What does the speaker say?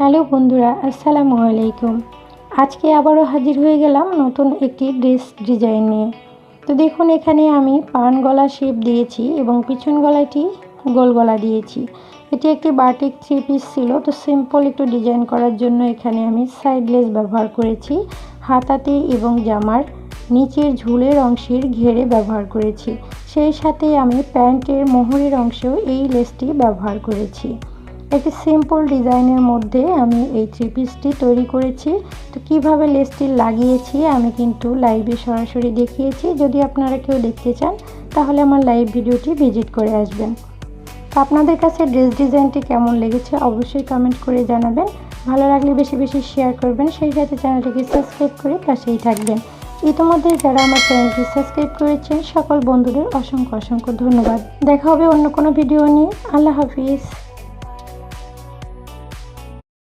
Hello বন্ধুরা, আসসালামু আলাইকুম। আজকে আবারও হাজির হয়ে গেলাম নতুন একটি ড্রেস ডিজাইন নিয়ে। তো দেখুন, এখানে আমি পান গলা শেপ দিয়েছি এবং পিছন গলাটি গোল গলা দিয়েছি। এটি একটি বাটিক থ্রি পিস ছিল, তো সিম্পল একটু ডিজাইন করার জন্য এখানে আমি সাইড লেস ব্যবহার করেছি, হাতাতে এবং জামার নিচের ঝুলের অংশের ঘেরে ব্যবহার করেছি। সেই সাথে আমি প্যান্টের মোহরের অংশেও এই লেসটি ব্যবহার করেছি। একটি সিম্পল ডিজাইনের মধ্যে আমি এই থ্রি পিসটি তৈরি করেছি। তো কীভাবে লেসটি লাগিয়েছি আমি কিন্তু লাইভে সরাসরি দেখিয়েছি। যদি আপনারা কেউ দেখতে চান, তাহলে আমার লাইভ ভিডিওটি ভিজিট করে আসবেন। তো আপনাদের কাছে ড্রেস ডিজাইনটি কেমন লেগেছে অবশ্যই কমেন্ট করে জানাবেন। ভালো লাগলে বেশি বেশি শেয়ার করবেন। সেই সাথে চ্যানেলটিকে সাবস্ক্রাইব করে পাশেই থাকবেন। ইতিমধ্যে যারা আমার চ্যানেলটি সাবস্ক্রাইব করেছেন, সকল বন্ধুদের অসংখ্য অসংখ্য ধন্যবাদ। দেখা হবে অন্য কোনো ভিডিও নিয়ে। আল্লাহ হাফিজ।